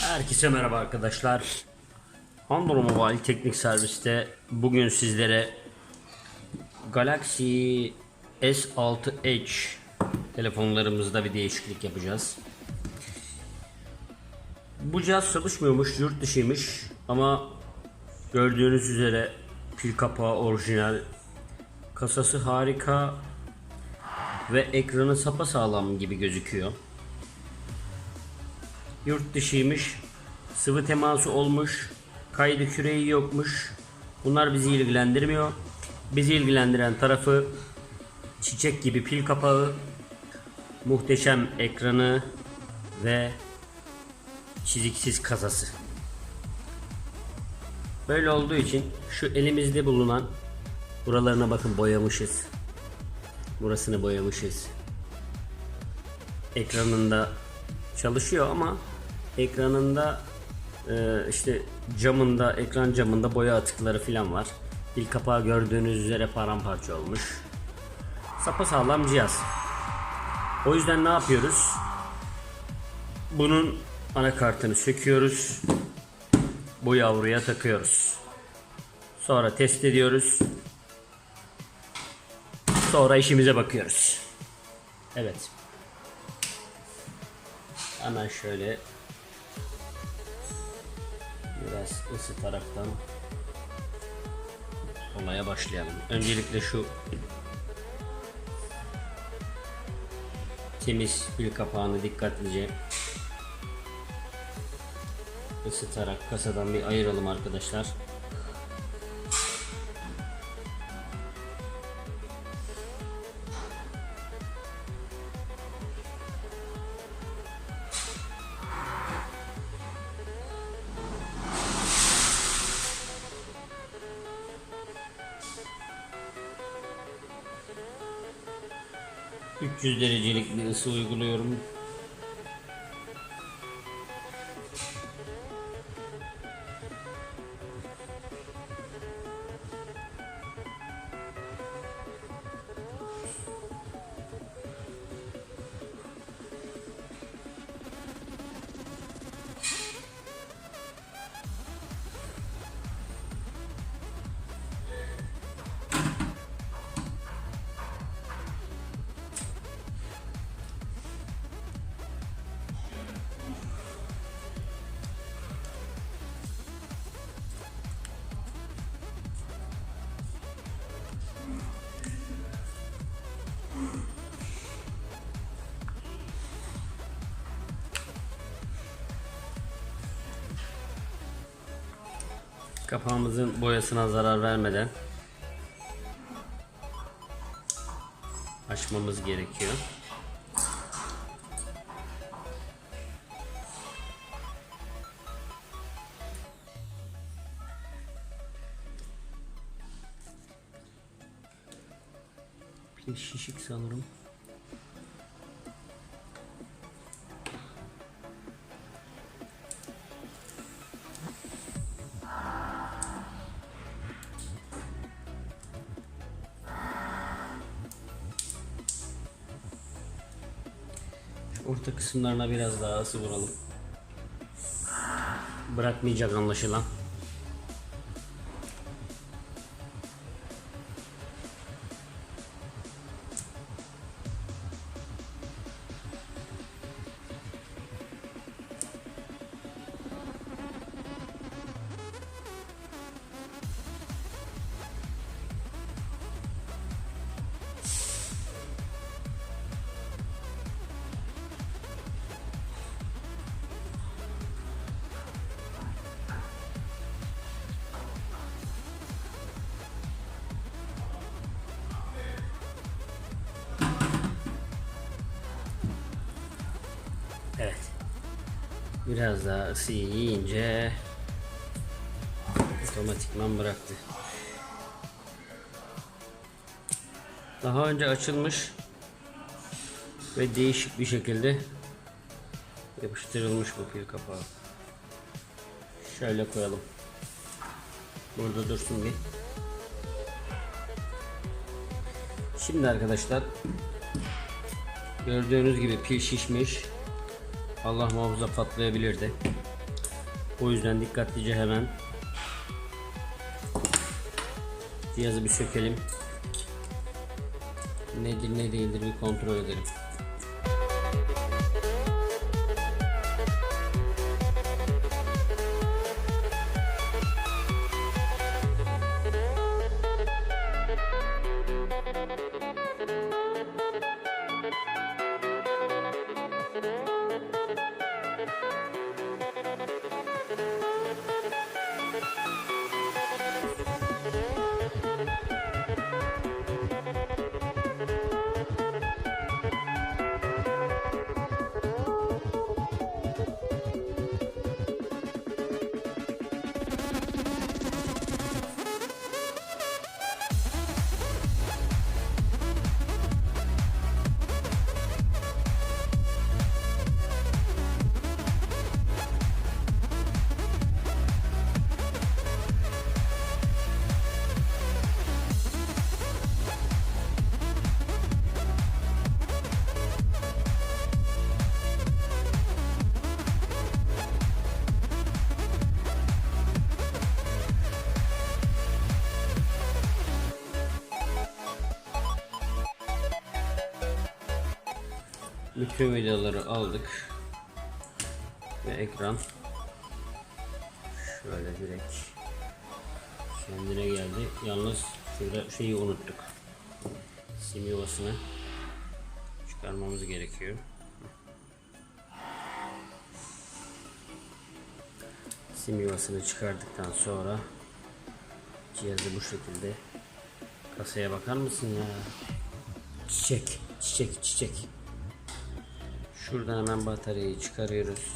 Herkese merhaba arkadaşlar. Andro Mobile Teknik Servis'te bugün sizlere Galaxy S6 Edge telefonlarımızda bir değişiklik yapacağız. Bu cihaz çalışmıyormuş, yurt dışıymış ama gördüğünüz üzere pil kapağı orijinal, kasası harika ve ekranı sapasağlam gibi gözüküyor. Yurt dışıymış. Sıvı teması olmuş. Kaydı küreği yokmuş. Bunlar bizi ilgilendirmiyor. Bizi ilgilendiren tarafı çiçek gibi pil kapağı, muhteşem ekranı ve çiziksiz kasası. Böyle olduğu için şu elimizde bulunan buralarına bakın boyamışız. Burasını boyamışız. Ekranında çalışıyor ama ekranında e, işte camında ekran camında boya atıkları falan var. Pil kapağı gördüğünüz üzere paramparça olmuş. Sapasağlam cihaz. O yüzden ne yapıyoruz? Bunun anakartını söküyoruz. Bu yavruya takıyoruz. Sonra test ediyoruz. Sonra işimize bakıyoruz. Evet. Hemen şöyle biraz ısıtaraktan olaya başlayalım. Öncelikle şu temiz pil kapağını dikkatlice ısıtarak kasadan bir ayıralım arkadaşlar. ...300 derecelik bir ısı uyguluyorum. Kapağımızın boyasına zarar vermeden açmamız gerekiyor. Bir şişik sanırım. Orta kısımlarına biraz daha ısı vuralım. Bırakmayacak anlaşılan. Biraz daha ısıyı yiyince otomatikman bıraktı. Daha önce açılmış ve değişik bir şekilde yapıştırılmış bu pil kapağı. Şöyle koyalım. Burada dursun bir. Şimdi arkadaşlar gördüğünüz gibi pil şişmiş. Allah muhafaza patlayabilirdi. O yüzden dikkatlice hemen cihazı bir sökelim. Nedir ne değildir bir kontrol edelim. Bütün vidaları aldık. Ve ekran şöyle direkt kendine geldi. Yalnız şurada şeyi unuttuk. Sim yuvasını çıkarmamız gerekiyor. Sim yuvasını çıkardıktan sonra cihazı bu şekilde kasaya bakar mısın ya? Çiçek, çiçek, çiçek. Şuradan hemen bataryayı çıkarıyoruz.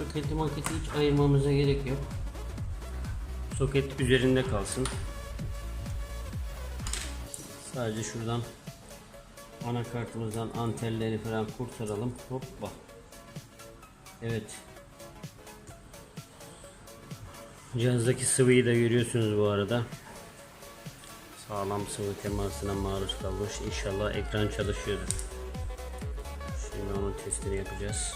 Soketi maketi hiç ayırmamıza gerek yok. Soket üzerinde kalsın. Sadece şuradan anakartımızdan antenleri falan kurtaralım. Hoppa. Evet. Cihazdaki sıvıyı da görüyorsunuz bu arada. Sağlam sıvı temasına maruz kalmış. İnşallah ekran çalışıyordur. Şimdi onun testini yapacağız.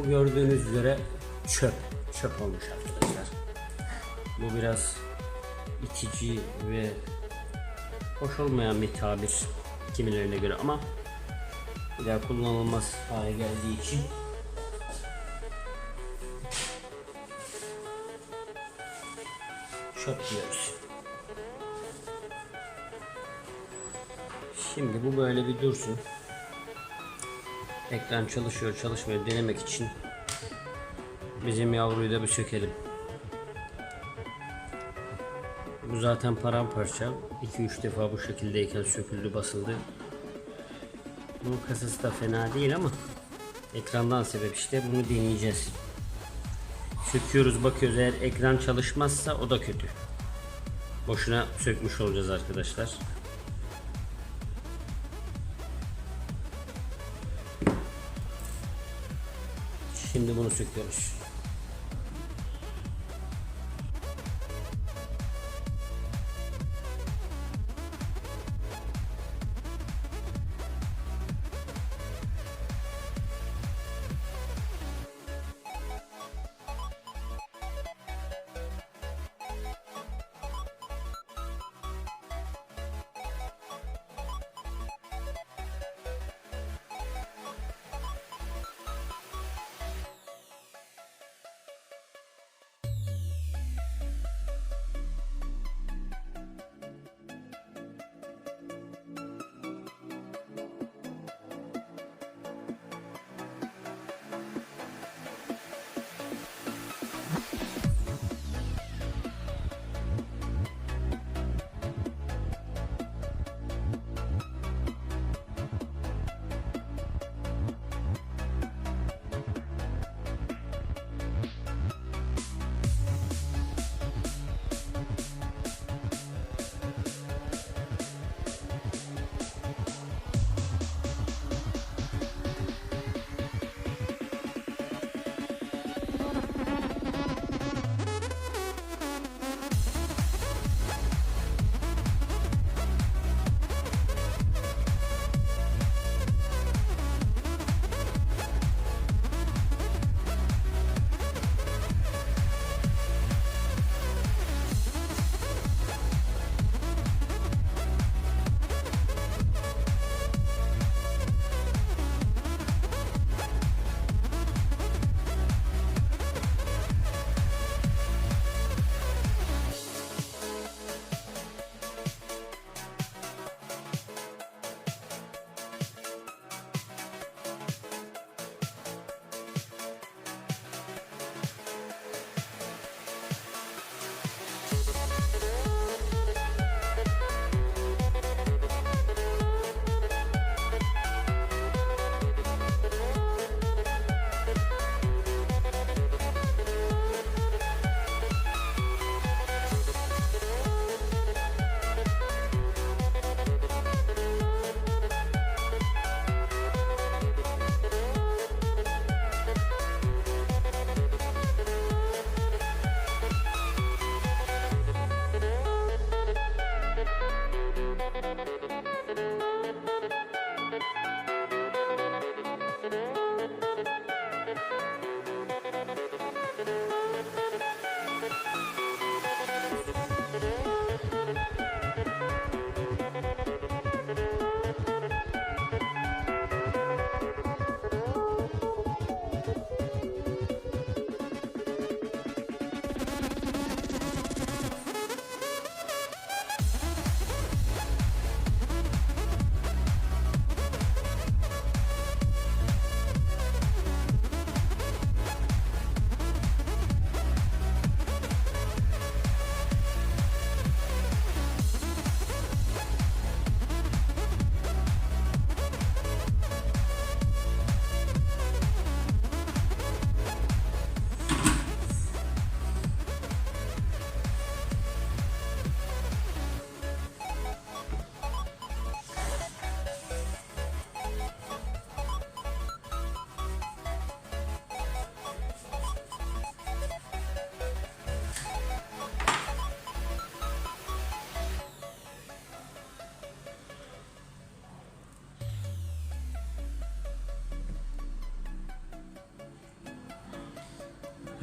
Bu gördüğünüz üzere çöp. Çöp olmuş arkadaşlar. Bu biraz itici ve hoş olmayan bir tabir kimilerine göre ama bir daha kullanılmaz hale geldiği için çöp diyoruz. Şimdi bu böyle bir dursun. Ekran çalışıyor çalışmıyor denemek için bizim yavruyu da bir sökelim. Bu zaten paramparça. 2-3 defa bu şekildeyken söküldü basıldı. Bunun kasası da fena değil ama ekrandan sebep işte bunu deneyeceğiz. Söküyoruz bakıyoruz eğer ekran çalışmazsa o da kötü. Boşuna sökmüş olacağız arkadaşlar. Şimdi bunu söküyoruz.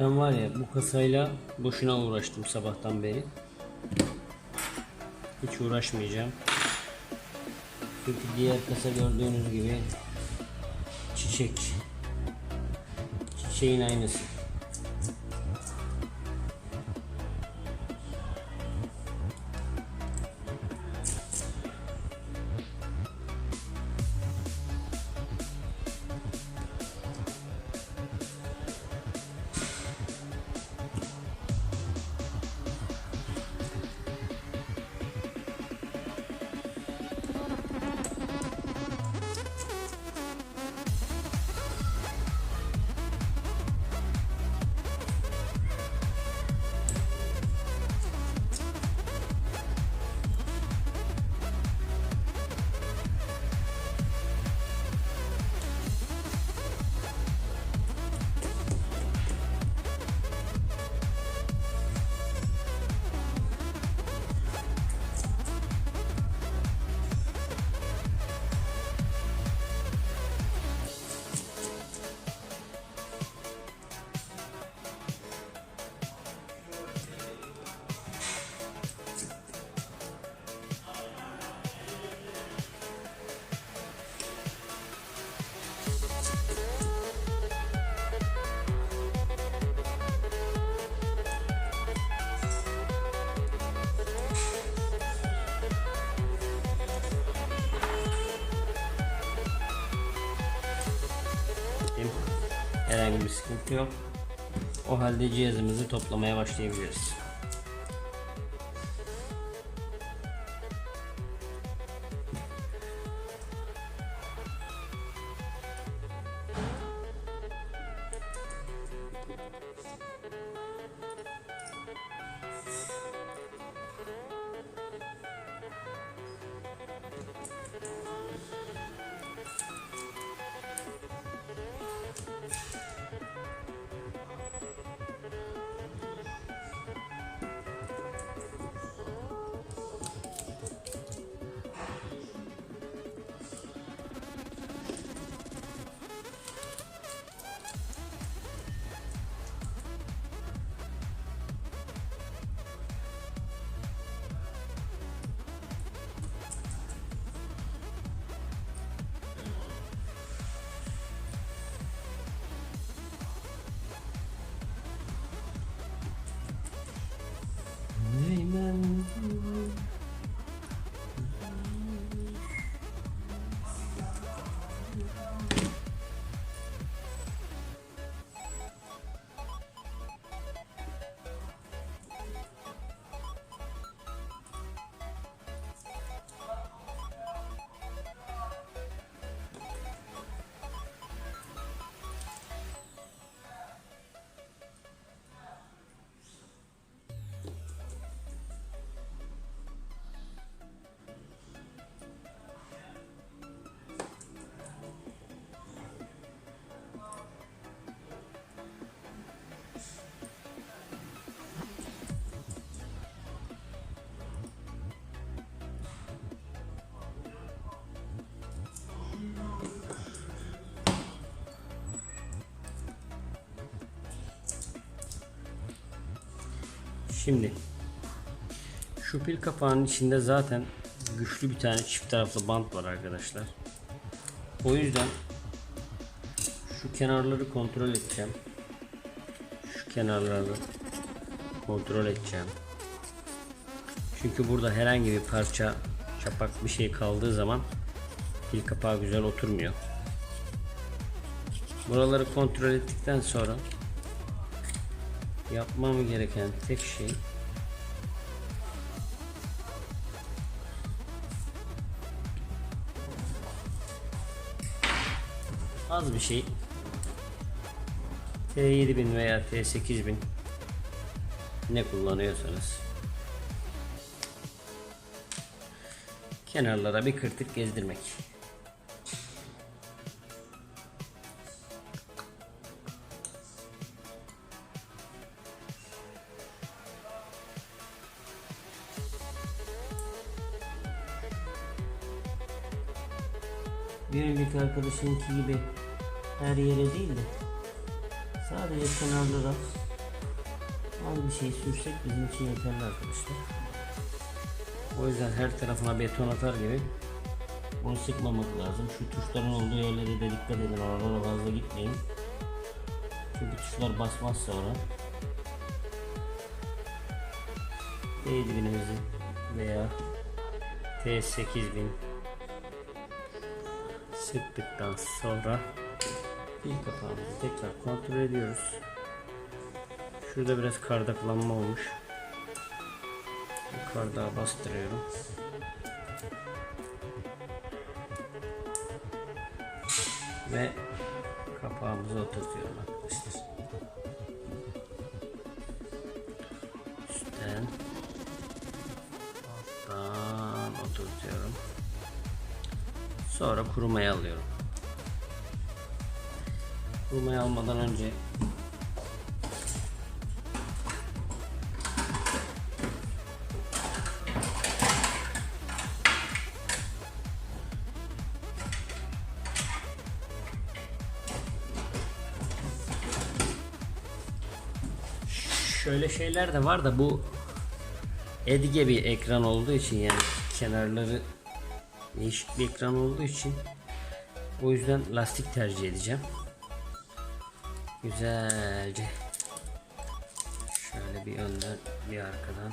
Ben var ya bu kasayla boşuna uğraştım sabahtan beri. Hiç uğraşmayacağım. Çünkü diğer kasa gördüğünüz gibi çiçek. Çiçeğin aynısı. Herhangi bir sıkıntı yok. O halde cihazımızı toplamaya başlayabiliriz. Şimdi şu pil kapağının içinde zaten güçlü bir tane çift taraflı bant var arkadaşlar. O yüzden şu kenarları kontrol edeceğim. Şu kenarları kontrol edeceğim. Çünkü burada herhangi bir parça çapak bir şey kaldığı zaman pil kapağı güzel oturmuyor. Buraları kontrol ettikten sonra yapmam gereken tek şey az bir şey T7000 veya T8000 ne kullanıyorsanız kenarlara bir kırtık gezdirmek. Bir önceki arkadaşınki gibi her yere değil de sadece kenarlara az bir şey sürsek bizim için yeterli arkadaşlar. O yüzden her tarafına beton atar gibi bunu sıkmamak lazım. Şu tuşların olduğu yerlere de dikkat edin. Oralara fazla gitmeyin. Çünkü tuşlar basmaz sonra. T7000'imizi veya T8000 sıktıktan sonra pil kapağımızı tekrar kontrol ediyoruz. Şurada biraz kardaklanma olmuş. Yukarıda bastırıyorum. Ve kapağımızı oturtuyorum. Üstten alttan oturtuyorum. Sonra kurumaya alıyorum. Kurumaya almadan önce şöyle şeyler de var da bu Edge bir ekran olduğu için yani kenarları değişik bir ekran olduğu için o yüzden lastik tercih edeceğim. Güzelce şöyle bir önden bir arkadan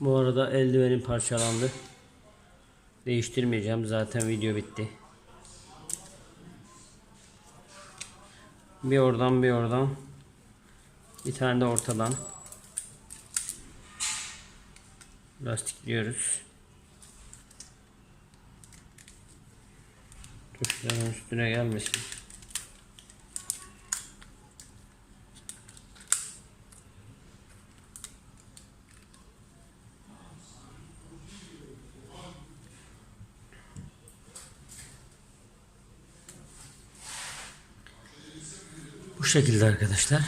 Bu arada eldivenim parçalandı. Değiştirmeyeceğim. Zaten video bitti. Bir oradan bir oradan. Bir tane de ortadan. Lastikliyoruz. Tuşların üstüne gelmesin. Bu şekilde arkadaşlar.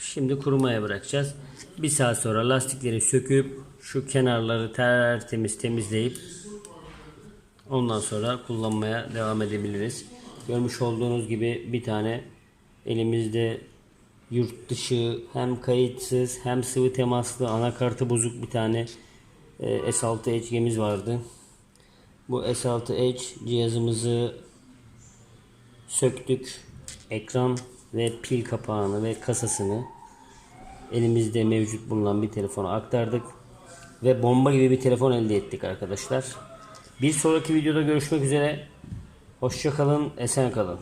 Şimdi kurumaya bırakacağız. Bir saat sonra lastikleri söküp şu kenarları tertemiz temizleyip ondan sonra kullanmaya devam edebiliriz. Görmüş olduğunuz gibi bir tane elimizde yurt dışı hem kayıtsız hem sıvı temaslı anakartı bozuk bir tane e, S6 Edge'imiz vardı. Bu S6 Edge cihazımızı söktük. Ekran ve pil kapağını ve kasasını elimizde mevcut bulunan bir telefona aktardık. Ve bomba gibi bir telefon elde ettik arkadaşlar. Bir sonraki videoda görüşmek üzere. Hoşçakalın, esen kalın.